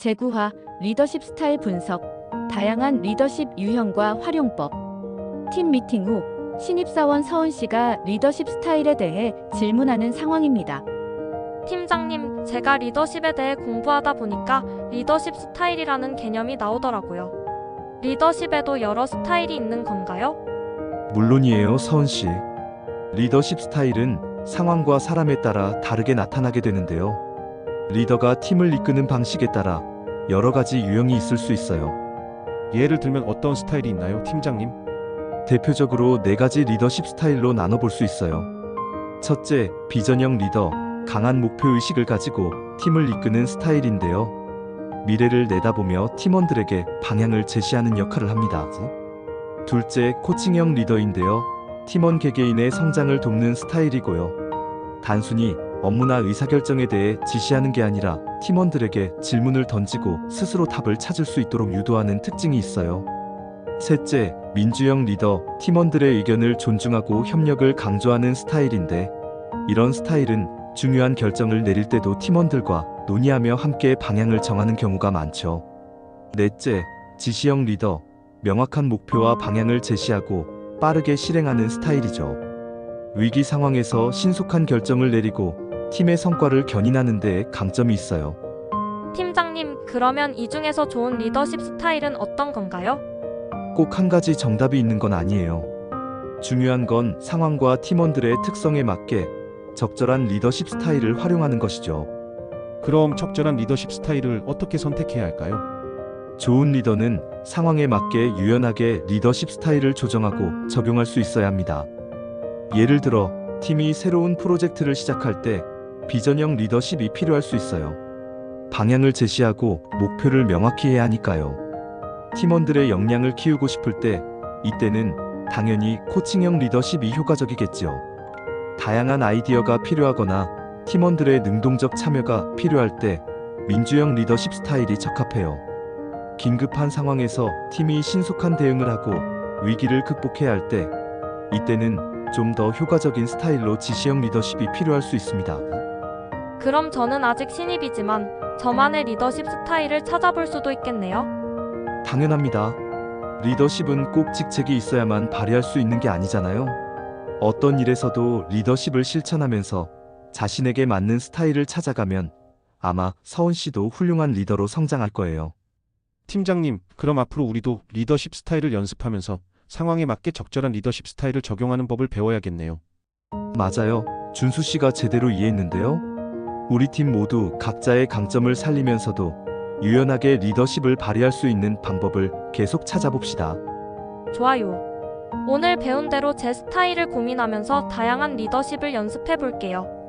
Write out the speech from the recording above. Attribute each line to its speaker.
Speaker 1: 재구화, 리더십 스타일 분석, 다양한 리더십 유형과 활용법. 팀 미팅 후 신입사원 서은 씨가 리더십 스타일에 대해 질문하는 상황입니다.
Speaker 2: 팀장님, 제가 리더십에 대해 공부하다 보니까 리더십 스타일이라는 개념이 나오더라고요. 리더십에도 여러 스타일이 있는 건가요?
Speaker 3: 물론이에요, 서은 씨. 리더십 스타일은 상황과 사람에 따라 다르게 나타나게 되는데요. 리더가 팀을 이끄는 방식에 따라 여러 가지 유형이 있을 수 있어요.
Speaker 4: 예를 들면 어떤 스타일이 있나요, 팀장님?
Speaker 3: 대표적으로 네 가지 리더십 스타일로 나눠볼 수 있어요. 첫째, 비전형 리더, 강한 목표 의식을 가지고 팀을 이끄는 스타일인데요. 미래를 내다보며 팀원들에게 방향을 제시하는 역할을 합니다. 둘째, 코칭형 리더인데요. 팀원 개개인의 성장을 돕는 스타일이고요. 단순히 업무나 의사결정에 대해 지시하는 게 아니라 팀원들에게 질문을 던지고 스스로 답을 찾을 수 있도록 유도하는 특징이 있어요. 셋째, 민주형 리더, 팀원들의 의견을 존중하고 협력을 강조하는 스타일인데, 이런 스타일은 중요한 결정을 내릴 때도 팀원들과 논의하며 함께 방향을 정하는 경우가 많죠. 넷째, 지시형 리더, 명확한 목표와 방향을 제시하고 빠르게 실행하는 스타일이죠. 위기 상황에서 신속한 결정을 내리고 팀의 성과를 견인하는 데 강점이 있어요.
Speaker 2: 팀장님, 그러면 이 중에서 좋은 리더십 스타일은 어떤 건가요?
Speaker 3: 꼭 한 가지 정답이 있는 건 아니에요. 중요한 건 상황과 팀원들의 특성에 맞게 적절한 리더십 스타일을 활용하는 것이죠.
Speaker 4: 그럼 적절한 리더십 스타일을 어떻게 선택해야 할까요?
Speaker 3: 좋은 리더는 상황에 맞게 유연하게 리더십 스타일을 조정하고 적용할 수 있어야 합니다. 예를 들어, 팀이 새로운 프로젝트를 시작할 때 비전형 리더십이 필요할 수 있어요. 방향을 제시하고 목표를 명확히 해야 하니까요. 팀원들의 역량을 키우고 싶을 때 이때는 당연히 코칭형 리더십이 효과적이겠죠. 다양한 아이디어가 필요하거나 팀원들의 능동적 참여가 필요할 때 민주형 리더십 스타일이 적합해요. 긴급한 상황에서 팀이 신속한 대응을 하고 위기를 극복해야 할 때 이때는 좀 더 효과적인 스타일로 지시형 리더십이 필요할 수 있습니다.
Speaker 2: 그럼 저는 아직 신입이지만 저만의 리더십 스타일을 찾아볼 수도 있겠네요.
Speaker 3: 당연합니다. 리더십은 꼭 직책이 있어야만 발휘할 수 있는 게 아니잖아요. 어떤 일에서도 리더십을 실천하면서 자신에게 맞는 스타일을 찾아가면 아마 서은 씨도 훌륭한 리더로 성장할 거예요.
Speaker 4: 팀장님, 그럼 앞으로 우리도 리더십 스타일을 연습하면서 상황에 맞게 적절한 리더십 스타일을 적용하는 법을 배워야겠네요.
Speaker 3: 맞아요. 준수 씨가 제대로 이해했는데요. 우리 팀 모두 각자의 강점을 살리면서도 유연하게 리더십을 발휘할 수 있는 방법을 계속 찾아봅시다.
Speaker 2: 좋아요. 오늘 배운 대로 제 스타일을 고민하면서 다양한 리더십을 연습해 볼게요.